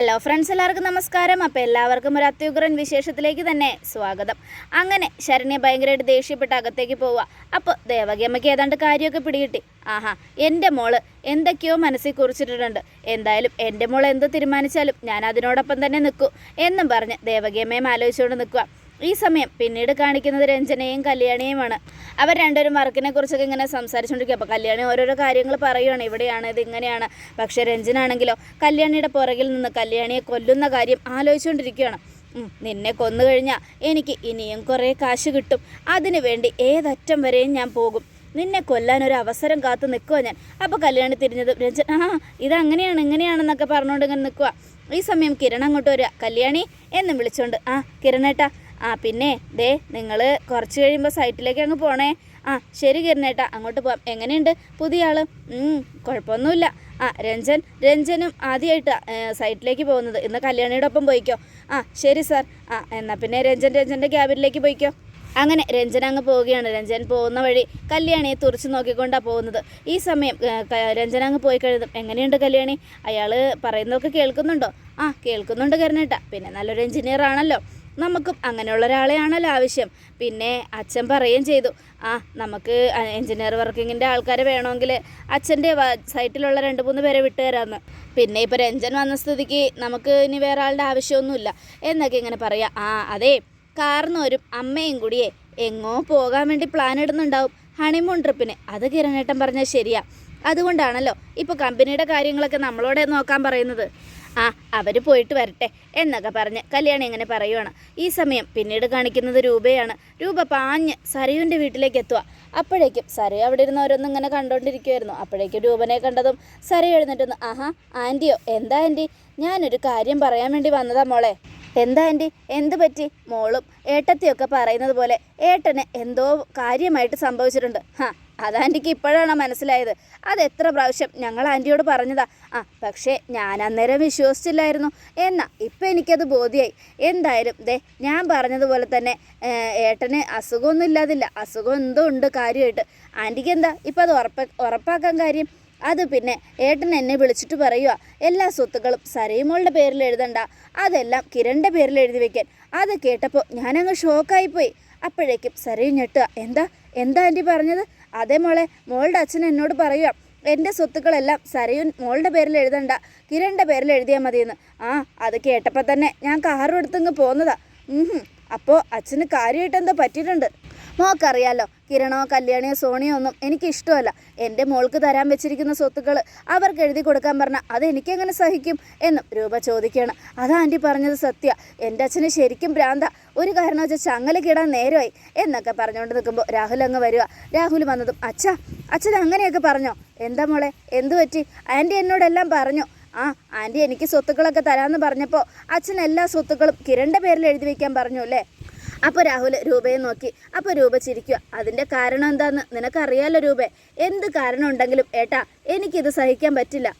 Hello friends എല്ലാവർക്കും നമസ്കാരം. അപ്പോൾ എല്ലാവർക്കും ഒരു അത്യുഗ്രൻ വിശേഷത്തിലേക്ക് തന്നെ സ്വാഗതം. അങ്ങനെ ശരണ്യ ഭയങ്കരമായിട്ട് ദേഷ്യപ്പെട്ട് അകത്തേക്ക് പോവുക. അപ്പോൾ ദേവകിയമ്മയ്ക്ക് ഏതാണ്ട് കാര്യമൊക്കെ പിടികിട്ടി. ആഹാ എന്റെ മോൾ എന്തൊക്കെയോ മനസ്സിൽ കുറിച്ചിട്ടുണ്ട് എന്തായാലും എന്റെ മോൾ എന്ത് തീരുമാനിച്ചാലും ഞാൻ അതിനോടൊപ്പം തന്നെ നിൽക്കും എന്നും പറഞ്ഞ് ദേവകിയമ്മയും ആലോചിച്ചുകൊണ്ട് നിൽക്കുക. ഈ സമയം പിന്നീട് കാണിക്കുന്നത് രഞ്ജനയും കല്യാണിയുമാണ്. അവർ രണ്ടുപേരും വർക്കിനെ കുറിച്ചൊക്കെ ഇങ്ങനെ സംസാരിച്ചുകൊണ്ടിരിക്കുക അപ്പോൾ കല്യാണി ഓരോരോ കാര്യങ്ങൾ പറയുകയാണ് ഇവിടെയാണ് ഇത് ഇങ്ങനെയാണ്. പക്ഷേ രഞ്ജനാണെങ്കിലോ കല്യാണിയുടെ പുറകിൽ നിന്ന് കല്യാണിയെ കൊല്ലുന്ന കാര്യം ആലോചിച്ചുകൊണ്ടിരിക്കുകയാണ് നിന്നെ കൊന്നു കഴിഞ്ഞാൽ എനിക്ക് ഇനിയും കുറേ കാശ് കിട്ടും. അതിനു വേണ്ടി ഏതറ്റം വരെയും ഞാൻ പോകും. നിന്നെ കൊല്ലാൻ ഒരു അവസരം കാത്തു നിൽക്കുക ഞാൻ. അപ്പോൾ കല്യാണി തിരിഞ്ഞത് രഞ്ജൻ ആ ഇതങ്ങനെയാണ് ഇങ്ങനെയാണെന്നൊക്കെ പറഞ്ഞുകൊണ്ട് ഇങ്ങനെ നിൽക്കുക ഈ സമയം കിരൺ അങ്ങോട്ട് വരിക. കല്യാണി എന്നും വിളിച്ചുകൊണ്ട് ആ കിരണേട്ടാ ആ പിന്നെ ദേ നിങ്ങൾ കുറച്ച് കഴിയുമ്പോൾ സൈറ്റിലേക്ക് അങ്ങ് പോണേ. ആ ശരി കിരണേട്ടാ അങ്ങോട്ട് പോവാം. എങ്ങനെയുണ്ട്? പുതിയ ആൾ കുഴപ്പമൊന്നുമില്ല. ആ രഞ്ജൻ രഞ്ജനും ആദ്യമായിട്ട് സൈറ്റിലേക്ക് പോകുന്നത്. ഇന്ന് കല്യാണിയുടെ ഒപ്പം പോയിക്കോ. ആ ശരി സാർ ആ എന്നാൽ പിന്നെ രഞ്ജൻ രഞ്ജന്റെ ക്യാബിനിലേക്ക് പോയിക്കോ. അങ്ങനെ രഞ്ജൻ അങ്ങ് പോവുകയാണ്. രഞ്ജൻ പോകുന്ന വഴി കല്യാണിയെ തുറച്ചു നോക്കിക്കൊണ്ടാണ് പോകുന്നത്. ഈ സമയം രഞ്ജൻ അങ്ങ് പോയി കഴിയുമ്പോൾ എങ്ങനെയുണ്ട് കല്യാണി? അയാൾ പറയുന്നതൊക്കെ കേൾക്കുന്നുണ്ടോ? ആ കേൾക്കുന്നുണ്ട് കരണേട്ടാ പിന്നെ നല്ലൊരു എഞ്ചിനീയർ ആണല്ലോ. നമുക്കും അങ്ങനെയുള്ള ഒരാളെയാണല്ലോ ആവശ്യം. പിന്നെ അച്ഛൻ പറയുകയും ചെയ്തു ആ നമുക്ക് എഞ്ചിനീയർ വർക്കിങ്ങിന്റെ ആൾക്കാരെ വേണമെങ്കിൽ അച്ഛന്റെ സൈറ്റിലുള്ള രണ്ട് മൂന്ന് പേരെ വിട്ടുതരാമെന്ന് പിന്നെ ഇപ്പോൾ രഞ്ജൻ വന്ന സ്ഥിതിക്ക് നമുക്ക് ഇനി വേറെ ആളുടെ ആവശ്യമൊന്നുമില്ല. എന്നൊക്കെ ഇങ്ങനെ പറയാം. ആ അതെ കാർന്നോരും അമ്മയും കൂടിയേ എങ്ങോ പോകാൻ വേണ്ടി പ്ലാൻ ഇടുന്നുണ്ടാവും ഹണിമൂൺ ട്രിപ്പിന് അത് കിരണേട്ടൻ പറഞ്ഞാൽ ശരിയാ. അതുകൊണ്ടാണല്ലോ ഇപ്പോൾ കമ്പനിയുടെ കാര്യങ്ങളൊക്കെ നമ്മളോടെ നോക്കാൻ പറയുന്നത്. ആ അവർ പോയിട്ട് വരട്ടെ എന്നൊക്കെ പറഞ്ഞ് കല്യാണി ഇങ്ങനെ പറയുവാണ്. ഈ സമയം പിന്നീട് കാണിക്കുന്നത് രൂപയാണ്. രൂപ പാഞ്ഞ് സരയുവിന്റെ വീട്ടിലേക്ക് എത്തുക. അപ്പോഴേക്കും സരയു അവിടെ ഇരുന്ന് ഓരോന്നും ഇങ്ങനെ കണ്ടുകൊണ്ടിരിക്കുമായിരുന്നു അപ്പോഴേക്കും രൂപനെ കണ്ടതും സരയു എഴുന്നേറ്റൊന്ന് ആഹാ ആന്റിയോ എന്താ ആന്റി ഞാനൊരു കാര്യം പറയാൻ വേണ്ടി വന്നതാ മോളെ. എന്താ ആന്റി എന്ത് പറ്റി? മോളും ഏട്ടത്തിയൊക്കെ പറയുന്നത് പോലെ ഏട്ടന് എന്തോ കാര്യമായിട്ട് സംഭവിച്ചിട്ടുണ്ട്. ഹാ അത് ആന്റിക്ക് ഇപ്പോഴാണ് മനസ്സിലായത്. അത് എത്ര പ്രാവശ്യം ഞങ്ങൾ ആന്റിയോട് പറഞ്ഞതാ. ആ പക്ഷേ ഞാൻ അന്നേരം വിശ്വസിച്ചില്ലായിരുന്നു. എന്നാ ഇപ്പം എനിക്കത് ബോധ്യായി. എന്തായാലും ദേ ഞാൻ പറഞ്ഞതുപോലെ തന്നെ ഏട്ടന് അസുഖമൊന്നും ഇല്ലാതില്ല. അസുഖം എന്തോ ഉണ്ട് കാര്യമായിട്ട്. ആന്റിക്ക് എന്താ? ഇപ്പം അത് ഉറപ്പ ഉറപ്പാക്കാൻ കാര്യം? അത് പിന്നെ ഏട്ടൻ എന്നെ വിളിച്ചിട്ട് പറയുക എല്ലാ സ്വത്തുക്കളും സരീമോളുടെ പേരിൽ എഴുതണ്ട. അതെല്ലാം കിരണിന്റെ പേരിൽ എഴുതി വെക്കാൻ. അത് കേട്ടപ്പോൾ ഞാനങ്ങ് ഷോക്കായിപ്പോയി അപ്പോഴേക്കും സരയും ഞെട്ടുക എന്താ? എന്താ ആന്റി പറഞ്ഞത്? അതേ മോളെ മോളുടെ അച്ഛൻ എന്നോട് പറയുക എന്റെ സ്വത്തുക്കളെല്ലാം സരയുൻ മോളുടെ പേരിൽ എഴുതണ്ട കിരണിന്റെ പേരിൽ എഴുതിയാൽ മതിയെന്ന്. ആ അത് കേട്ടപ്പോൾ തന്നെ ഞാൻ കാറും എടുത്തങ്ങ് പോന്നതാ. അപ്പോൾ അച്ഛന് കാര്യമായിട്ട് എന്തോ പറ്റിയിട്ടുണ്ട്. മോക്കറിയാലോ. കിരണോ കല്യാണിയോ സോണിയോ ഒന്നും എനിക്ക് ഇഷ്ടമല്ല എന്റെ മോൾക്ക് തരാൻ വെച്ചിരിക്കുന്ന സ്വത്തുക്കൾ അവർക്ക് എഴുതി കൊടുക്കാൻ പറഞ്ഞാൽ അത് എനിക്കെങ്ങനെ സഹിക്കും എന്നും രൂപ ചോദിക്കുകയാണ്. അതാ ആന്റി പറഞ്ഞത് സത്യ. എന്റെ അച്ഛന് ശരിക്കും ഭ്രാന്ത. ഒരു കാരണം വെച്ചാൽ ചങ്ങല കിടാൻ നേരമായി എന്നൊക്കെ പറഞ്ഞുകൊണ്ട് നിൽക്കുമ്പോൾ രാഹുൽ അങ്ങ് വരിക രാഹുൽ വന്നതും അച്ഛ അച്ഛൻ അങ്ങനെയൊക്കെ പറഞ്ഞോ? എന്താ മോളെ? എന്തു പറ്റി? ആന്റി എന്നോടെല്ലാം പറഞ്ഞു. ആ ആന്റി എനിക്ക് സ്വത്തുക്കളൊക്കെ തരാമെന്ന് പറഞ്ഞപ്പോൾ അച്ഛൻ എല്ലാ സ്വത്തുക്കളും കിരണിന്റെ പേരിൽ എഴുതി വയ്ക്കാൻ പറഞ്ഞു അല്ലേ? അപ്പോൾ രാഹുൽ രൂപയെ നോക്കി. അപ്പോൾ രൂപ ചിരിക്കുക. അതിന്റെ കാരണം എന്താന്ന് നിനക്കറിയാലോ രൂപ? എന്ത് കാരണം ഉണ്ടെങ്കിലും ഏട്ടാ എനിക്കിത് സഹിക്കാൻ പറ്റില്ല.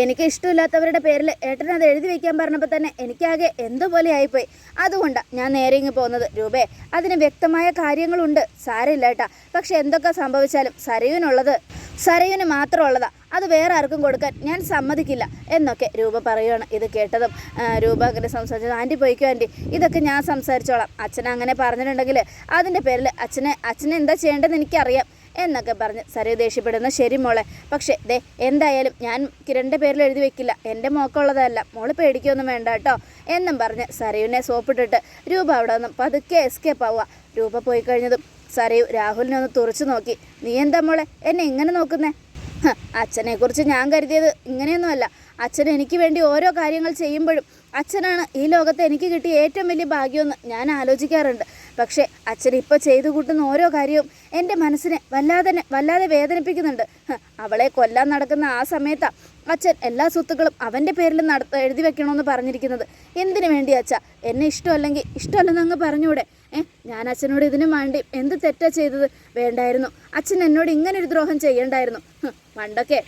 എനിക്ക് ഇഷ്ടമില്ലാത്തവരുടെ പേരിൽ ഏട്ടൻ അത് എഴുതി വെക്കാൻ പറഞ്ഞപ്പോൾ തന്നെ എനിക്കാകെ എന്തുപോലെ ആയിപ്പോയി. അതുകൊണ്ടാണ് ഞാൻ നേരെ ഇങ്ങ് പോകുന്നത്. രൂപേ അതിന് വ്യക്തമായ കാര്യങ്ങളുണ്ട്. സാരമില്ല ഏട്ടാ. പക്ഷെ എന്തൊക്കെ സംഭവിച്ചാലും സരയുനുള്ളത് സരയുന് മാത്രമുള്ളതാ അത് വേറെ ആർക്കും കൊടുക്കാൻ ഞാൻ സമ്മതിക്കില്ല എന്നൊക്കെ രൂപ പറയുകയാണ് ഇത് കേട്ടതും. രൂപ അങ്ങനെ സംസാരിച്ചത്. ആന്റി പോയിക്കോ ആന്റി ഇതൊക്കെ ഞാൻ സംസാരിച്ചോളാം. അച്ഛൻ അങ്ങനെ പറഞ്ഞിട്ടുണ്ടെങ്കിൽ അതിന്റെ പേരിൽ അച്ഛനെ അച്ഛനെ എന്താ ചെയ്യേണ്ടതെന്ന് എനിക്കറിയാം എന്നൊക്കെ പറഞ്ഞ് സരയു ദേഷ്യപ്പെടുന്ന. ശരി മോളെ പക്ഷേ ദേ എന്തായാലും ഞാൻ കിരണിന്റെ പേരിൽ എഴുതി വെക്കില്ല. എന്റെ മോക്കുള്ളതല്ല. മോൾ പേടിക്കൊന്നും വേണ്ട കേട്ടോ എന്നും പറഞ്ഞ് സരയുവിനെ സോപ്പിട്ടിട്ട് രൂപ അവിടെ നിന്നും പതുക്കെ എസ്കേപ്പ് ആവുക. രൂപ പോയി കഴിഞ്ഞതും സരയു രാഹുലിനെ ഒന്ന് തുറച്ചു നോക്കി. നീ എന്താ മോളെ? എന്നെ ഇങ്ങനെ നോക്കുന്നേ? അച്ഛനെക്കുറിച്ച് ഞാൻ കരുതിയത് ഇങ്ങനെയൊന്നുമല്ല. അച്ഛൻ എനിക്ക് വേണ്ടി ഓരോ കാര്യങ്ങൾ ചെയ്യുമ്പോഴും അച്ഛനാണ് ഈ ലോകത്ത് എനിക്ക് കിട്ടിയ ഏറ്റവും വലിയ ഭാഗ്യമെന്ന് ഞാൻ ആലോചിക്കാറുണ്ട്. പക്ഷേ അച്ഛൻ ഇപ്പോൾ ചെയ്തു കൂട്ടുന്ന ഓരോ കാര്യവും എന്റെ മനസ്സിനെ വല്ലാതെ വല്ലാതെ വേദനിപ്പിക്കുന്നുണ്ട്. അവളെ കൊല്ലാൻ നടക്കുന്ന ആ സമയത്താണ് അച്ഛൻ എല്ലാ സ്വത്തുക്കളും അവന്റെ പേരിൽ നടത്ത എഴുതി വെക്കണമെന്ന് പറഞ്ഞിരിക്കുന്നത്. എന്തിനു വേണ്ടി അച്ഛ? എന്നെ ഇഷ്ടമല്ലെങ്കിൽ ഇഷ്ടമല്ലെന്ന് അങ്ങ് പറഞ്ഞൂടെ? ഏ? ഞാൻ അച്ഛനോട് ഇതിനു വേണ്ടി എന്ത് തെറ്റാ ചെയ്തത്? വേണ്ടായിരുന്നു. അച്ഛൻ എന്നോട് ഇങ്ങനെ ഒരു ദ്രോഹം ചെയ്യണ്ടായിരുന്നു. പണ്ടൊക്കെ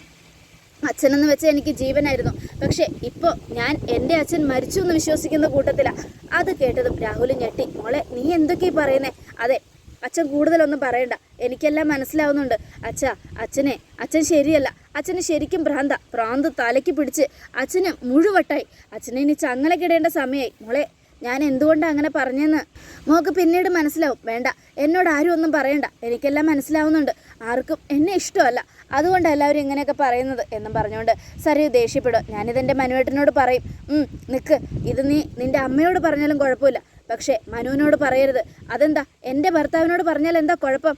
അച്ഛനെന്ന് വെച്ചാൽ എനിക്ക് ജീവനായിരുന്നു. പക്ഷേ ഇപ്പോൾ ഞാൻ എന്റെ അച്ഛൻ മരിച്ചു എന്ന് വിശ്വസിക്കുന്ന കൂട്ടത്തിലാണ് അത് കേട്ടതും രാഹുൽ ഞെട്ടി. മോളെ നീ എന്തൊക്കെയാ പറയുന്നേ? അതെ അച്ഛൻ കൂടുതലൊന്നും പറയണ്ട. എനിക്കെല്ലാം മനസ്സിലാവുന്നുണ്ട്. അച്ഛ അച്ഛനെ അച്ഛൻ ശരിയല്ല. അച്ഛന് ശരിക്കും ഭ്രാന്ത. ഭ്രാന്ത് തലയ്ക്ക് പിടിച്ച് അച്ഛന് മുഴുവട്ടായി. അച്ഛനെ ഇനി ചങ്ങലക്കിടേണ്ട സമയമായി മോളെ ഞാൻ എന്തുകൊണ്ടാണ് അങ്ങനെ പറഞ്ഞെന്ന്? മോക്ക് പിന്നീട് മനസ്സിലാവും. വേണ്ട എന്നോട് ആരും ഒന്നും പറയണ്ട. എനിക്കെല്ലാം മനസ്സിലാവുന്നുണ്ട്. ആർക്കും എന്നെ ഇഷ്ടമല്ല. അതുകൊണ്ട് എല്ലാവരും ഇങ്ങനെയൊക്കെ പറയുന്നത് എന്നും പറഞ്ഞുകൊണ്ട് സരി ദേഷ്യപ്പെടും. ഞാനിതെന്റെ മനുവേട്ടനോട് പറയും. നിൽക്ക് ഇത് നീ നിന്റെ അമ്മയോട് പറഞ്ഞാലും കുഴപ്പമില്ല. പക്ഷേ മനുവിനോട് പറയരുത്. അതെന്താ? എന്റെ ഭർത്താവിനോട് പറഞ്ഞാൽ എന്താ കുഴപ്പം?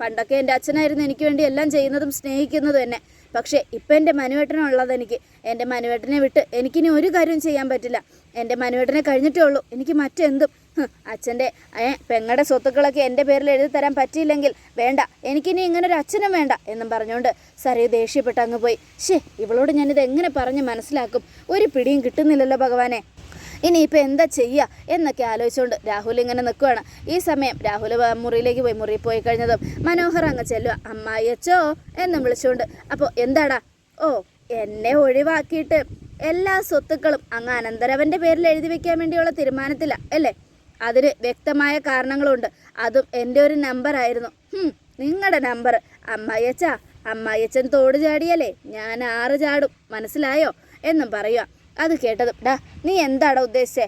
പണ്ടൊക്കെ എന്റെ അച്ഛനായിരുന്നു എനിക്ക് വേണ്ടി എല്ലാം ചെയ്യുന്നതും സ്നേഹിക്കുന്നതും എന്നെ. പക്ഷേ ഇപ്പം എന്റെ മനുവേട്ടനുള്ളത് എനിക്ക്. എന്റെ മനുവേട്ടനെ വിട്ട് എനിക്കിനി ഒരു കാര്യവും ചെയ്യാൻ പറ്റില്ല. എന്റെ മനുവേട്ടനെ കഴിഞ്ഞിട്ടേ ഉള്ളൂ. എനിക്ക് മറ്റെന്തും? അച്ഛന്റെ പെങ്ങളുടെ സ്വത്തുക്കളൊക്കെ എന്റെ പേരിൽ എഴുതി തരാൻ പറ്റിയില്ലെങ്കിൽ വേണ്ട. എനിക്കിനി ഇങ്ങനെ ഒരു അച്ഛനും വേണ്ട എന്നും പറഞ്ഞുകൊണ്ട് സറി ദേഷ്യപ്പെട്ട് അങ്ങ് പോയി. ഷേ ഇവളോട് ഞാനിത് എങ്ങനെ പറഞ്ഞ് മനസ്സിലാക്കും? ഒരു പിടിയും കിട്ടുന്നില്ലല്ലോ ഭഗവാനെ. ഇനിയിപ്പോൾ എന്താ ചെയ്യുക എന്നൊക്കെ ആലോചിച്ചുകൊണ്ട് രാഹുൽ ഇങ്ങനെ നിൽക്കുകയാണ് ഈ സമയം രാഹുൽ മുറിയിലേക്ക് പോയി മുറിയിൽ പോയി കഴിഞ്ഞതും മനോഹർ അങ്ങ് ചെല്ലുക അമ്മായിയച്ചോ എന്നും വിളിച്ചുകൊണ്ട് അപ്പോൾ എന്താടാ? ഓ എന്നെ ഒഴിവാക്കിയിട്ട് എല്ലാ സ്വത്തുക്കളും അങ്ങ് അനന്തരവന്റെ പേരിൽ എഴുതി വെക്കാൻ വേണ്ടിയുള്ള തീരുമാനത്തില്ല അല്ലേ? അതിന് വ്യക്തമായ കാരണങ്ങളുണ്ട്. അതും എന്റെ ഒരു നമ്പറായിരുന്നു നിങ്ങളുടെ നമ്പർ അമ്മായിയച്ച അമ്മായിയച്ചൻ തോട് ചാടിയല്ലേ ഞാൻ ആറ് ചാടും മനസ്സിലായോ? എന്നും പറയുക. അത് കേട്ടതും ഡാ നീ എന്താടാ ഉദ്ദേശിച്ചേ?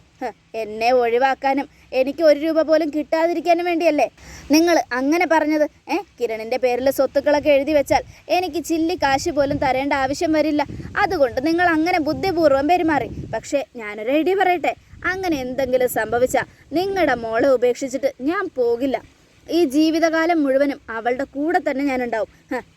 എന്നെ ഒഴിവാക്കാനും എനിക്ക് ഒരു രൂപ പോലും കിട്ടാതിരിക്കാനും വേണ്ടിയല്ലേ? നിങ്ങൾ അങ്ങനെ പറഞ്ഞത് ഏ കിരണിന്റെ പേരിൽ സ്വത്തുക്കളൊക്കെ എഴുതി വെച്ചാൽ എനിക്ക് ചില്ലി കാശ് പോലും തരേണ്ട ആവശ്യം വരില്ല. അതുകൊണ്ട് നിങ്ങൾ അങ്ങനെ ബുദ്ധിപൂർവം പെരുമാറി. പക്ഷേ ഞാനൊരു ഐഡിയ പറയട്ടെ? അങ്ങനെ എന്തെങ്കിലും സംഭവിച്ചാൽ നിങ്ങളുടെ മോളെ ഉപേക്ഷിച്ചിട്ട് ഞാൻ പോകില്ല. ഈ ജീവിതകാലം മുഴുവനും അവളുടെ കൂടെ തന്നെ ഞാൻ ഉണ്ടാവും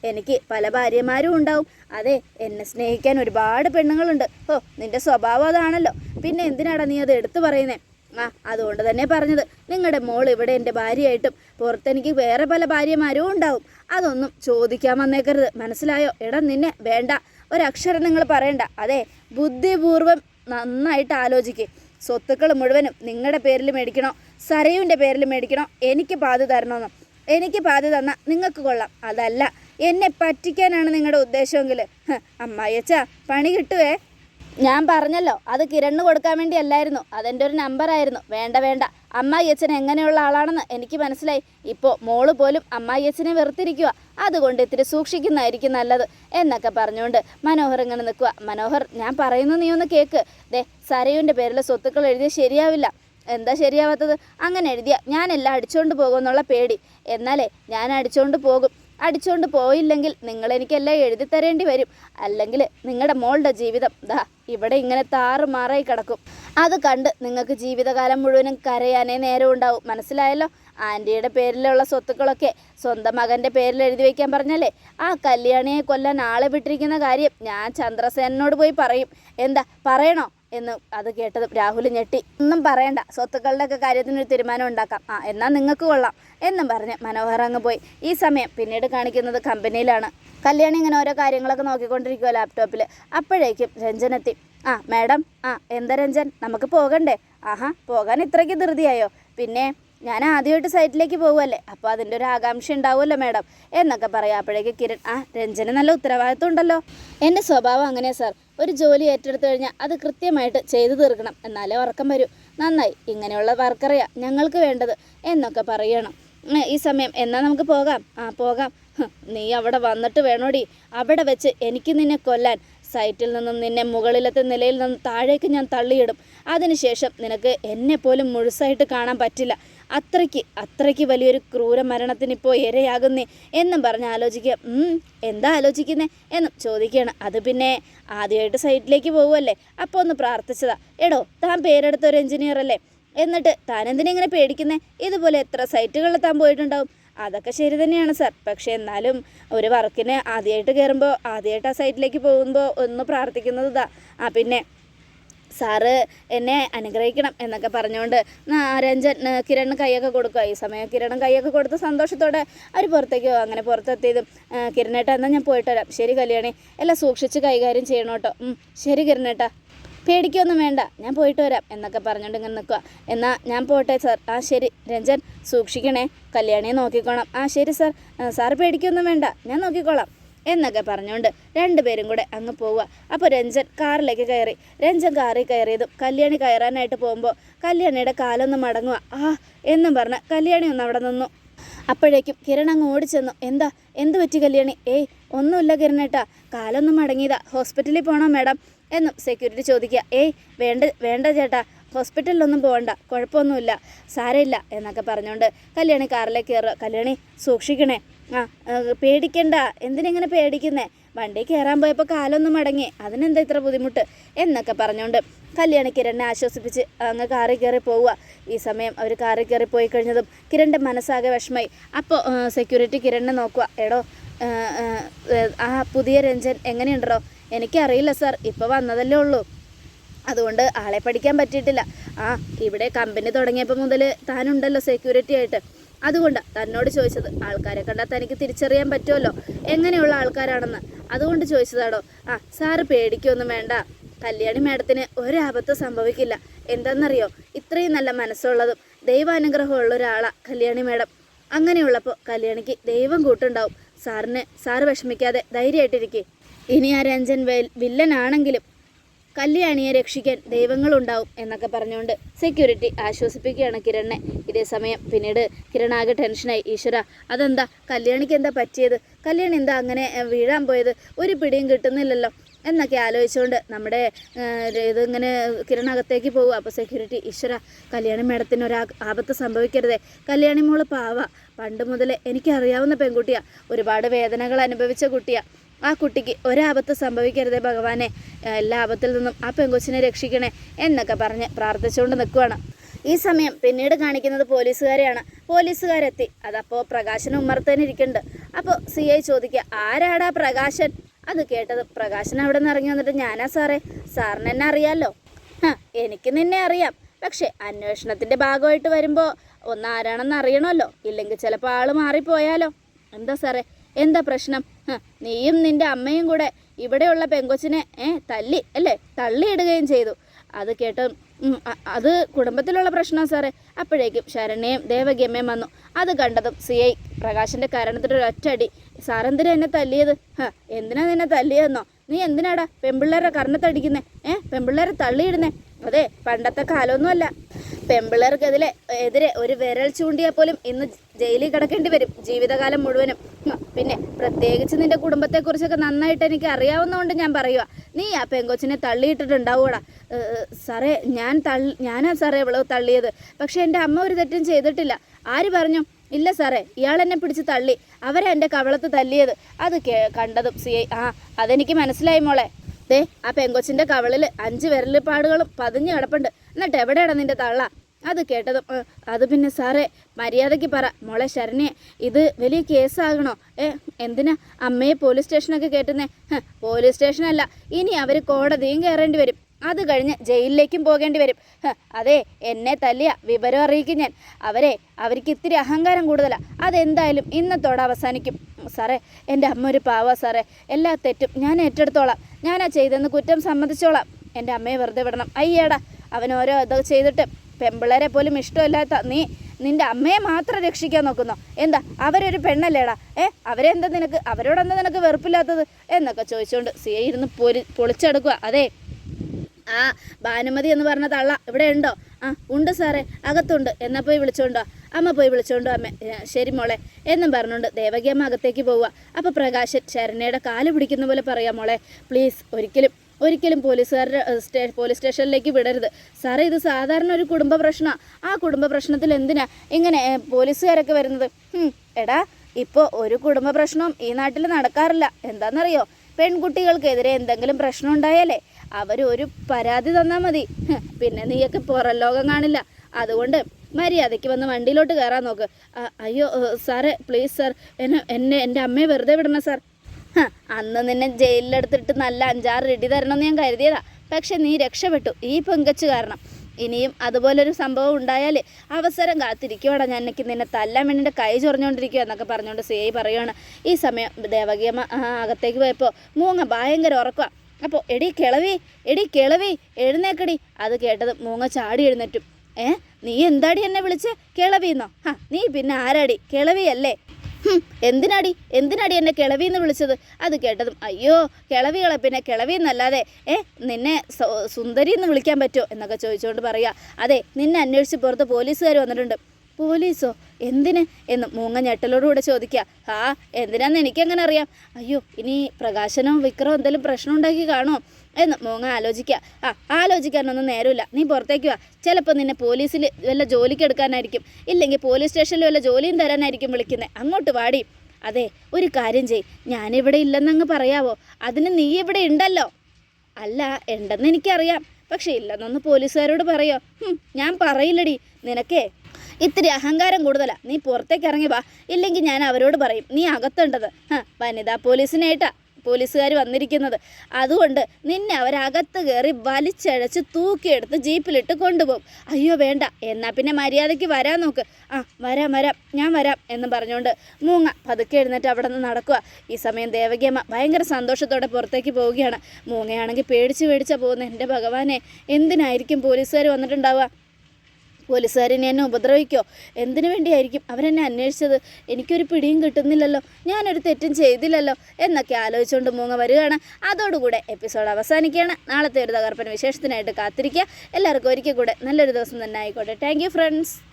എനിക്ക് പല ഭാര്യമാരും ഉണ്ടാവും. അതെ എന്നെ സ്നേഹിക്കാൻ ഒരുപാട് പെണ്ണുങ്ങളുണ്ട്. ഓ നിന്റെ സ്വഭാവം അതാണല്ലോ. പിന്നെ എന്തിനാടാ നീ അത് എടുത്തു പറയുന്നേ? ആ അതുകൊണ്ട് തന്നെ പറഞ്ഞത്. നിങ്ങളുടെ മോൾ ഇവിടെ എന്റെ ഭാര്യയായിട്ടും പുറത്തെനിക്ക് വേറെ പല ഭാര്യമാരും ഉണ്ടാവും. അതൊന്നും ചോദിക്കാൻ വന്നേക്കരുത്. മനസ്സിലായോ? എടാ നിന്നെ വേണ്ട. ഒരക്ഷരം നിങ്ങൾ പറയണ്ട. അതെ ബുദ്ധിപൂർവം നന്നായിട്ട് ആലോചിക്കുക സ്വത്തുക്കൾ മുഴുവനും നിങ്ങളുടെ പേരിൽ മേടിക്കണോ? സരയുവിന്റെ പേരിൽ മേടിക്കണോ? എനിക്ക് പാതി തരണമെന്നോ. എനിക്ക് പാതി തന്നാൽ നിങ്ങൾക്ക് കൊള്ളാം. അതല്ല എന്നെ പറ്റിക്കാനാണ് നിങ്ങളുടെ ഉദ്ദേശമെങ്കിൽ. അമ്മായിയച്ച പണി കിട്ടുവേ. ഞാൻ പറഞ്ഞല്ലോ അത് കിരണ് കൊടുക്കാൻ വേണ്ടി അല്ലായിരുന്നു അതെന്റെ ഒരു നമ്പറായിരുന്നു. വേണ്ട വേണ്ട. അമ്മായിയച്ഛൻ എങ്ങനെയുള്ള ആളാണെന്ന് എനിക്ക് മനസ്സിലായി. ഇപ്പോൾ മോൾ പോലും അമ്മായിയച്ഛനെ വെറുത്തിരിക്കുക അതുകൊണ്ട് ഇത്തിരി സൂക്ഷിക്കുന്നതായിരിക്കും നല്ലത് എന്നൊക്കെ പറഞ്ഞുകൊണ്ട് മനോഹർ ഇങ്ങനെ നിൽക്കുക മനോഹർ ഞാൻ പറയുന്നത് നീ ഒന്ന് കേക്ക്. ദേ സരയുവിന്റെ പേരിലെ സ്വത്തുക്കൾ എഴുതിയ ശരിയാവില്ല. എന്താ ശരിയാവാത്തത്? അങ്ങനെ എഴുതിയ. ഞാനെല്ലാം അടിച്ചുകൊണ്ട് പോകുമെന്നുള്ള പേടി. എന്നാലേ ഞാൻ അടിച്ചുകൊണ്ട് പോകും. അടിച്ചുകൊണ്ട് പോയില്ലെങ്കിൽ നിങ്ങൾ എനിക്കെല്ലാം എഴുതി തരേണ്ടി വരും. അല്ലെങ്കിൽ നിങ്ങളുടെ മോളുടെ ജീവിതം ദാ ഇവിടെ ഇങ്ങനെ താറുമാറായി കിടക്കും. അത് കണ്ട് നിങ്ങൾക്ക് ജീവിതകാലം മുഴുവനും കരയാനേ നേരം ഉണ്ടാവും മനസ്സിലായല്ലോ? ആന്റിയുടെ പേരിലുള്ള സ്വത്തുക്കളൊക്കെ സ്വന്തം മകന്റെ പേരിൽ എഴുതി വയ്ക്കാൻ പറഞ്ഞല്ലേ? ആ കല്യാണിയെ കൊല്ലാൻ ആളെ വിട്ടിരിക്കുന്ന കാര്യം ഞാൻ ചന്ദ്രസേനോട് പോയി പറയും. എന്താ പറയണോ? എന്ന് അത് കേട്ടതും രാഹുൽ ഞെട്ടി. ഒന്നും പറയണ്ട സ്വത്തുക്കളുടെയൊക്കെ കാര്യത്തിനൊരു തീരുമാനം ഉണ്ടാക്കാം. ആ എന്നാൽ നിങ്ങൾക്ക് കൊള്ളാം എന്നും പറഞ്ഞ് മനോഹർ അങ്ങ് പോയി. ഈ സമയം പിന്നീട് കാണിക്കുന്നത് കമ്പനിയിലാണ്. കല്യാണി ഇങ്ങനെ ഓരോ കാര്യങ്ങളൊക്കെ നോക്കിക്കൊണ്ടിരിക്കുക ലാപ്ടോപ്പിൽ അപ്പോഴേക്കും രഞ്ജനെത്തി ആ മാഡം ആ എന്താ രഞ്ജൻ? നമുക്ക് പോകണ്ടേ? ആഹാ പോകാൻ ഇത്രയ്ക്ക് ധൃതിയായോ? പിന്നെ ഞാൻ ആദ്യമായിട്ട് സൈറ്റിലേക്ക് പോകുമല്ലേ അപ്പോൾ അതിന്റെ ഒരു ആകാംക്ഷ ഉണ്ടാവുമല്ലോ മാഡം. എന്നൊക്കെ പറയാം. അപ്പോഴേക്ക് കിരൺ ആ രഞ്ജന നല്ല ഉത്തരവാദിത്വം ഉണ്ടല്ലോ. എന്റെ സ്വഭാവം അങ്ങനെയാണ് സാർ. ഒരു ജോലി ഏറ്റെടുത്തു കഴിഞ്ഞാൽ അത് കൃത്യമായിട്ട് ചെയ്തു തീർക്കണം. എന്നാലേ ഉറക്കം വരൂ. നന്നായി. ഇങ്ങനെയുള്ള വർക്കറിയാം ഞങ്ങൾക്ക് വേണ്ടത്. എന്നൊക്കെ പറയണം. ഈ സമയം എന്നാൽ നമുക്ക് പോകാം? ആ പോകാം. നീ അവിടെ വന്നിട്ട് വേണോടി. അവിടെ വെച്ച് എനിക്ക് നിന്നെ കൊല്ലാൻ. സൈറ്റിൽ നിന്നും നിന്നെ മുകളിലത്തെ നിലയിൽ നിന്നും താഴേക്ക് ഞാൻ തള്ളിയിടും. അതിനുശേഷം നിനക്ക് എന്നെ പോലും മുഴുസായിട്ട് കാണാൻ പറ്റില്ല. അത്രയ്ക്ക് അത്രയ്ക്ക് വലിയൊരു ക്രൂര മരണത്തിന് ഇപ്പോൾ ഇരയാകുന്നേ എന്നും പറഞ്ഞ് ആലോചിക്കുക. എന്താ ആലോചിക്കുന്നേ എന്നും ചോദിക്കുകയാണ്. അത് പിന്നെ ആദ്യമായിട്ട് സൈറ്റിലേക്ക് പോകുമല്ലേ അപ്പോൾ ഒന്ന് പ്രാർത്ഥിച്ചതാ. എടോ താൻ പേരെടുത്ത ഒരു എഞ്ചിനീയർ അല്ലേ? എന്നിട്ട് താൻ എന്തിനാ ഇങ്ങനെ പേടിക്കുന്നേ? ഇതുപോലെ എത്ര സൈറ്റുകളിൽ താൻ പോയിട്ടുണ്ടാവും? അതൊക്കെ ശരി തന്നെയാണ് സാർ. പക്ഷേ എന്നാലും ഒരു വർക്കിന് ആദ്യമായിട്ട് കയറുമ്പോൾ ആദ്യമായിട്ട് ആ സൈറ്റിലേക്ക് പോകുമ്പോൾ ഒന്ന് പ്രാർത്ഥിക്കുന്നത് ഇതാ. ആ പിന്നെ സാറ് എന്നെ അനുഗ്രഹിക്കണം എന്നൊക്കെ പറഞ്ഞുകൊണ്ട് രഞ്ജൻ കിരൺ കിരണ് കൈയൊക്കെ കൊടുക്കുക ഈ സമയം കിരണ് കൈയൊക്കെ കൊടുത്ത് സന്തോഷത്തോടെ അവർ പുറത്തേക്ക് പോകും അങ്ങനെ പുറത്തെത്തിയതും കിരണേട്ട എന്നാൽ ഞാൻ പോയിട്ട് വരാം. ശരി കല്യാണി. എല്ലാം സൂക്ഷിച്ച് കൈകാര്യം ചെയ്യണം കേട്ടോ. ശരി കിരണേട്ട പേടിക്കൊന്നും വേണ്ട. ഞാൻ പോയിട്ട് വരാം എന്നൊക്കെ പറഞ്ഞുകൊണ്ട് ഇങ്ങനെ നിൽക്കുക എന്നാൽ ഞാൻ പോട്ടെ സാർ. ആ ശരി. രഞ്ജൻ സൂക്ഷിക്കണേ. കല്യാണിയെ നോക്കിക്കോണം. ആ ശരി സാർ. സാർ പേടിക്കൊന്നും വേണ്ട. ഞാൻ നോക്കിക്കോളാം. എന്നൊക്കെ പറഞ്ഞുകൊണ്ട് രണ്ടുപേരും കൂടെ അങ്ങ് പോവുക. അപ്പോൾ രഞ്ജൻ കാറിലേക്ക് കയറി. രഞ്ജൻ കാറിൽ കയറിയതും കല്യാണി കയറാനായിട്ട് പോകുമ്പോൾ കല്യാണിയുടെ കാലൊന്ന് മടങ്ങുക. ആ എന്നും പറഞ്ഞ് കല്യാണി ഒന്ന് അവിടെ നിന്നു. അപ്പോഴേക്കും കിരൺ അങ്ങ് ഓടിച്ചെന്നു. എന്താ? എന്ത് പറ്റി കല്യാണി? ഏയ് ഒന്നുമില്ല കിരണേട്ടാ. കാലൊന്നും മടങ്ങിയതാ. ഹോസ്പിറ്റലിൽ പോകണോ മാഡം? എന്നും സെക്യൂരിറ്റി ചോദിക്കുക. ഏയ് വേണ്ട വേണ്ട ചേട്ടാ. ഹോസ്പിറ്റലിലൊന്നും പോകണ്ട കുഴപ്പമൊന്നുമില്ല. സാരമില്ല എന്നൊക്കെ പറഞ്ഞുകൊണ്ട് കല്യാണി കാറിലേക്ക് കയറുക. കല്യാണി സൂക്ഷിക്കണേ. ആ പേടിക്കണ്ട. എന്തിനെങ്ങനെ പേടിക്കുന്നേ? വണ്ടി കയറാൻ പോയപ്പോൾ കാലൊന്നും മടങ്ങി. അതിനെന്താ ഇത്ര ബുദ്ധിമുട്ട്? എന്നൊക്കെ പറഞ്ഞുകൊണ്ട് കല്യാണി കിരണിനെ ആശ്വസിപ്പിച്ച് അങ്ങ് കാറിൽ കയറി പോവുക. ഈ സമയം അവർ കാറിൽ കയറി പോയി കഴിഞ്ഞതും കിരണിന്റെ മനസ്സാകെ വിഷമായി. അപ്പോൾ സെക്യൂരിറ്റി കിരണിനെ നോക്കുക. എടോ ആ പുതിയ രഞ്ജൻ എങ്ങനെയുണ്ടോ എനിക്കറിയില്ല സാർ. ഇപ്പോൾ വന്നതല്ലേ ഉള്ളൂ. അതുകൊണ്ട് ആളെ പഠിക്കാൻ പറ്റിയിട്ടില്ല. ആ ഇവിടെ കമ്പനി തുടങ്ങിയപ്പോൾ മുതൽ താനുണ്ടല്ലോ സെക്യൂരിറ്റി ആയിട്ട്. അതുകൊണ്ട് തന്നോട് ചോദിച്ചത് ആൾക്കാരെ കണ്ടാൽ തനിക്ക് തിരിച്ചറിയാൻ പറ്റുമല്ലോ. എങ്ങനെയുള്ള ആൾക്കാരാണെന്ന്. അതുകൊണ്ട് ചോദിച്ചതാണോ ആ സാറ് പേടിക്കൊന്നും വേണ്ട. കല്യാണി മാഡത്തിന് ഒരാപത്ത് സംഭവിക്കില്ല. എന്താണെന്നറിയോ? ഇത്രയും നല്ല മനസ്സുള്ളതും ദൈവാനുഗ്രഹമുള്ള ഒരാളാണ് കല്യാണി മാഡം. അങ്ങനെയുള്ളപ്പോൾ കല്യാണിക്ക് ദൈവം കൂട്ടുണ്ടാവും. സാറിന് സാറ് വിഷമിക്കാതെ ധൈര്യമായിട്ടിരിക്കേ. ഇനി ആ രഞ്ജൻ വില്ലനാണെങ്കിലും കല്യാണിയെ രക്ഷിക്കാൻ ദൈവങ്ങളുണ്ടാവും എന്നൊക്കെ പറഞ്ഞുകൊണ്ട് സെക്യൂരിറ്റി ആശ്വസിപ്പിക്കുകയാണ് കിരണിനെ. ഇതേ സമയം പിന്നീട് കിരൺ ആകെ ടെൻഷനായി ഈശ്വര അതെന്താ? കല്യാണിക്ക് എന്താ പറ്റിയത്? കല്യാണി എന്താ അങ്ങനെ വീഴാൻ പോയത്? ഒരു പിടിയും കിട്ടുന്നില്ലല്ലോ എന്നൊക്കെ ആലോചിച്ചുകൊണ്ട് നമ്മുടെ ഇതിങ്ങനെ കിരണകത്തേക്ക് പോകും അപ്പോൾ സെക്യൂരിറ്റി ഈശ്വര കല്യാണി മേഡത്തിന് ഒരു ആപത്ത് സംഭവിക്കരുതേ. കല്യാണി മോൾ പാവ. പണ്ട് മുതലേ എനിക്കറിയാവുന്ന പെൺകുട്ടിയാണ് ഒരുപാട് വേദനകൾ അനുഭവിച്ച കുട്ടിയാ. ആ കുട്ടിക്ക് ഒരാപത്ത് സംഭവിക്കരുതേ ഭഗവാനെ. എല്ലാ ആപത്തിൽ നിന്നും ആ പെങ്കൊച്ചിനെ രക്ഷിക്കണേ എന്നൊക്കെ പറഞ്ഞ് പ്രാർത്ഥിച്ചുകൊണ്ട് നിൽക്കുവാണ് ഈ സമയം പിന്നീട് കാണിക്കുന്നത് പോലീസുകാരെയാണ്. പോലീസുകാരെത്തി. അതപ്പോൾ പ്രകാശൻ ഉമ്മർത്തേനെ ഇരിക്കുന്നുണ്ട്. അപ്പോൾ സി ഐ ചോദിക്കുക ആരാടാ പ്രകാശൻ? അത് കേട്ടത് പ്രകാശൻ അവിടെ നിന്ന് ഇറങ്ങി വന്നിട്ട് ഞാനാ സാറേ സാറിന് എന്നെ അറിയാലോ. ഹ, എനിക്ക് നിന്നെ അറിയാം. പക്ഷേ അന്വേഷണത്തിന്റെ ഭാഗമായിട്ട് വരുമ്പോൾ ഒന്ന് ആരാണെന്ന് അറിയണമല്ലോ. ഇല്ലെങ്കിൽ ചിലപ്പോൾ ആൾ മാറിപ്പോയാലോ. എന്താ സാറേ? എന്താ പ്രശ്നം? നീയും നിന്റെ അമ്മയും കൂടെ ഇവിടെയുള്ള പെങ്കൊച്ചിനെ ഏ തല്ലി അല്ലേ? തള്ളിയിടുകയും ചെയ്തു. അത് കേട്ട് അത് കുടുംബത്തിലുള്ള പ്രശ്നം സാറേ. അപ്പോഴേക്കും ശരണ്യയും ദേവകിയമ്മയും വന്നു. അത് കണ്ടതും സി ഐ പ്രകാശിന്റെ കരണത്തിന്റെ ഒരു ഒറ്റടി സാറെന്തിനാ എന്നെ തല്ലിയത്? ഹ എന്തിനാ നിന്നെ തല്ലിയതെന്നോ? നീ എന്തിനാടാ പെമ്പിള്ളേരെ കർണത്തടിക്കുന്നേ ഏ പെമ്പിള്ളേരെ തള്ളിയിടുന്നേ? അതെ പണ്ടത്തെ കാലമൊന്നുമല്ല. പെമ്പിള്ളേർക്കെതിരെ എതിരെ ഒരു വിരൽ ചൂണ്ടിയാൽ പോലും ഇന്ന് ജയിലിൽ കിടക്കേണ്ടി വരും ജീവിതകാലം മുഴുവനും. പിന്നെ പ്രത്യേകിച്ച് നിന്റെ കുടുംബത്തെക്കുറിച്ചൊക്കെ നന്നായിട്ട് എനിക്ക് അറിയാവുന്നതുകൊണ്ട് ഞാൻ പറയുക നീ ആ പെങ്കൊച്ചിനെ തള്ളിയിട്ടിട്ടുണ്ടാവൂടാ. സാറേ ഞാൻ തള്ളി ഞാനാ സാറേ ഇവളോ തള്ളിയത്. പക്ഷെ എന്റെ അമ്മ ഒരു തെറ്റും ചെയ്തിട്ടില്ല. ആര് പറഞ്ഞു? ഇല്ല സാറേ ഇയാൾ എന്നെ പിടിച്ച് തള്ളി. അവരെ എന്റെ കവളത്ത് തല്ലിയത്. അത് കണ്ടതും സി ആ അതെനിക്ക് മനസ്സിലായി മോളെ. ദേ ആ പെങ്കൊച്ചിന്റെ കവളിൽ അഞ്ച് വിരലിപ്പാടുകളും പതിഞ്ഞ് കിടപ്പുണ്ട്. എന്നിട്ട് എവിടെയാണ് നിന്റെ തള്ള? അത് കേട്ടതും അത് പിന്നെ സാറേ മര്യാദയ്ക്ക് പറ. മോളെ ശരണ്യെ ഇത് വലിയ കേസാകണോ? ഏ എന്തിനാ അമ്മയെ പോലീസ് സ്റ്റേഷനൊക്കെ കേട്ടുന്നേ? പോലീസ് സ്റ്റേഷനല്ല. ഇനി അവർ കോടതിയും കയറേണ്ടി വരും. അത് കഴിഞ്ഞ് ജയിലിലേക്കും പോകേണ്ടി വരും. അതെ എന്നെ തല്ലിയ വിവരം അറിയിക്കും ഞാൻ. അവരെ അവർക്ക് ഇത്തിരി അഹങ്കാരം കൂടുതലാണ് അതെന്തായാലും ഇന്നത്തോടെ അവസാനിക്കും. സാറേ എന്റെ അമ്മ ഒരു പാവാ സാറേ. എല്ലാ തെറ്റും ഞാൻ ഏറ്റെടുത്തോളാം. ഞാനാ ചെയ്തെന്ന് കുറ്റം സമ്മതിച്ചോളാം. എന്റെ അമ്മയെ വെറുതെ വിടണം. അയ്യേടാ അവൻ ഓരോ ഇതൊക്കെ ചെയ്തിട്ട് പെമ്പിള്ളേരെ പോലും ഇഷ്ടമില്ലാത്ത നീ നിന്റെ അമ്മയെ മാത്രം രക്ഷിക്കാൻ നോക്കുന്നു. എന്താ അവരൊരു പെണ്ണല്ലേടാ? ഏ അവരെന്താ നിനക്ക് അവരോടെന്താ നിനക്ക് വെറുപ്പില്ലാത്തത്? എന്നൊക്കെ ചോദിച്ചുകൊണ്ട് സി ഐ ഇരുന്ന് പൊരി പൊളിച്ചെടുക്കുക അതെ. ആ ഭാനുമതി എന്ന് പറഞ്ഞ തള്ള ഇവിടെ ഉണ്ടോ? ആ ഉണ്ട് സാറേ. അകത്തുണ്ട്. എന്നാ പോയി വിളിച്ചോണ്ടോ അമ്മ പോയി വിളിച്ചോണ്ടോ അമ്മ. ശരി മോളെ. എന്നും പറഞ്ഞുകൊണ്ട് ദേവകി അമ്മ അകത്തേക്ക് പോവുക. അപ്പോൾ പ്രകാശൻ ശരണയുടെ കാൽ പിടിക്കുന്ന പോലെ പറയാം മോളെ. പ്ലീസ് ഒരിക്കലും ഒരിക്കലും പോലീസുകാരുടെ സ്റ്റേ പോലീസ് സ്റ്റേഷനിലേക്ക് വിടരുത്. സാറേ ഇത് സാധാരണ ഒരു കുടുംബ പ്രശ്നമാണ് ആ കുടുംബ പ്രശ്നത്തിൽ എന്തിനാ ഇങ്ങനെ പോലീസുകാരൊക്കെ വരുന്നത്? എടാ ഇപ്പോൾ ഒരു കുടുംബ പ്രശ്നവും ഈ നാട്ടിൽ നടക്കാറില്ല. എന്താണെന്നറിയോ പെൺകുട്ടികൾക്കെതിരെ എന്തെങ്കിലും പ്രശ്നം ഉണ്ടായാലേ അവർ ഒരു പരാതി തന്നാൽ മതി. പിന്നെ നീയൊക്കെ പുറം ലോകം കാണില്ല. അതുകൊണ്ട് മര്യാദയ്ക്ക് വന്ന് വണ്ടിയിലോട്ട് കയറാൻ നോക്ക്. അയ്യോ സാറേ പ്ലീസ് സാർ എന്നെ എന്നെ എന്റെ അമ്മയെ വെറുതെ വിടണം സാർ. അന്ന് നിന്നെ ജയിലിലെടുത്തിട്ട് നല്ല അഞ്ചാറ് ഇടി തരണമെന്ന് ഞാൻ കരുതിയതാ. പക്ഷെ നീ രക്ഷപ്പെട്ടു. ഈ പെങ്കച്ച് കാരണം. ഇനിയും അതുപോലൊരു സംഭവം ഉണ്ടായാൽ അവസരം കാത്തിരിക്കുവാടാ. ഞാൻ എനിക്ക് നിന്നെ തല്ലാൻ വേണ്ടി കൈ ചൊറിഞ്ഞുകൊണ്ടിരിക്കുക എന്നൊക്കെ പറഞ്ഞുകൊണ്ട് സി ഐ പറയുവാണ്. ഈ സമയം ദേവകിയമ്മ അകത്തേക്ക് പോയപ്പോൾ മൂങ്ങ ഭയങ്കര ഉറക്കുക അപ്പോൾ എടി കിളവി എടി കിളവി എഴുന്നേക്കടി. അത് കേട്ടത് മൂങ്ങ ചാടി എഴുന്നേറ്റും. ഏ നീ എന്താടി എന്നെ വിളിച്ച്? കിളവിന്നോ? ഹാ നീ പിന്നെ ആരാടി? കിളവിയല്ലേ? എന്തിനാടി? എന്തിനാടി എന്നെ കിളവി എന്ന് വിളിച്ചത്? അത് കേട്ടതും അയ്യോ കിളവികളെ പിന്നെ കിളവി എന്നല്ലാതെ ഏ നിന്നെ സുന്ദരി എന്ന് വിളിക്കാൻ പറ്റുമോ? എന്നൊക്കെ ചോദിച്ചുകൊണ്ട് പറയുക. അതെ നിന്നെ അന്വേഷിച്ച് പുറത്ത് പോലീസുകാർ വന്നിട്ടുണ്ട്. പോലീസോ? എന്തിന്? എന്ന് മൂങ്ങ ഞെട്ടലോടുകൂടെ ചോദിക്കുക. ആ എന്തിനാന്ന് എനിക്കെങ്ങനെ അറിയാം? അയ്യോ ഇനി പ്രകാശനോ വിക്രമോ എന്തെങ്കിലും പ്രശ്നം ഉണ്ടാക്കി കാണുമോ? എന്ന് മൂങ്ങ ആലോചിക്കുക. ആ ആലോചിക്കാനൊന്നും നേരമില്ല. നീ പുറത്തേക്ക് വാ. ചിലപ്പോൾ നിന്നെ പോലീസിൽ വല്ല ജോലിക്ക് എടുക്കാനായിരിക്കും. ഇല്ലെങ്കിൽ പോലീസ് സ്റ്റേഷനിൽ വല്ല ജോലിയും തരാനായിരിക്കും വിളിക്കുന്നത് അങ്ങോട്ട് വാടി. അതെ ഒരു കാര്യം ചെയ് ഞാനിവിടെ ഇല്ലെന്നങ്ങ് പറയാവോ? അതിന് നീ ഇവിടെ ഉണ്ടല്ലോ. അല്ല ഉണ്ടെന്ന് എനിക്കറിയാം. പക്ഷേ ഇല്ലെന്നൊന്ന് പോലീസുകാരോട് പറയോ? ഞാൻ പറയില്ലടി. നിനക്കേ ഇത്തിരി അഹങ്കാരം കൂടുതലാ. നീ പുറത്തേക്ക് ഇറങ്ങി വാ. ഇല്ലെങ്കിൽ ഞാൻ അവരോട് പറയും നീ അകത്തുണ്ടത്. വനിതാ പോലീസിനായിട്ടാ പോലീസുകാർ വന്നിരിക്കുന്നത്. അതുകൊണ്ട് നിന്നെ അവരകത്ത് കയറി വലിച്ചഴച്ച് തൂക്കിയെടുത്ത് ജീപ്പിലിട്ട് കൊണ്ടുപോകും. അയ്യോ വേണ്ട. എന്നാൽ പിന്നെ മര്യാദയ്ക്ക് വരാൻ നോക്ക്. ആ വരാം വരാം. ഞാൻ വരാം എന്ന് പറഞ്ഞുകൊണ്ട് മൂങ്ങ പതുക്കെ എഴുന്നേറ്റ് അവിടെ നിന്ന് നടക്കുക. ഈ സമയം ദേവകിയമ്മ ഭയങ്കര സന്തോഷത്തോടെ പുറത്തേക്ക് പോവുകയാണ്. മൂങ്ങയാണെങ്കിൽ പേടിച്ച് പേടിച്ചാൽ പോകുന്നത് എന്റെ ഭഗവാനെ എന്തിനായിരിക്കും പോലീസുകാർ വന്നിട്ടുണ്ടാവുക? പോലീസുകാരിനെ എന്നെ ഉപദ്രവിക്കോ? എന്തിനു വേണ്ടിയായിരിക്കും അവരെന്നെ അന്വേഷിച്ചത്? എനിക്കൊരു പിടിയും കിട്ടുന്നില്ലല്ലോ. ഞാനൊരു തെറ്റും ചെയ്തില്ലല്ലോ. എന്നൊക്കെ ആലോചിച്ചുകൊണ്ട് മൂങ്ങ വരികയാണ്. അതോടുകൂടെ എപ്പിസോഡ് അവസാനിക്കുകയാണ്. നാളത്തെ ഒരു തകർപ്പൻ വിശേഷത്തിനായിട്ട് കാത്തിരിക്കുക. എല്ലാവർക്കും ഒരിക്കൽ കൂടെ നല്ലൊരു ദിവസം തന്നെ ആയിക്കോട്ടെ. Thank friends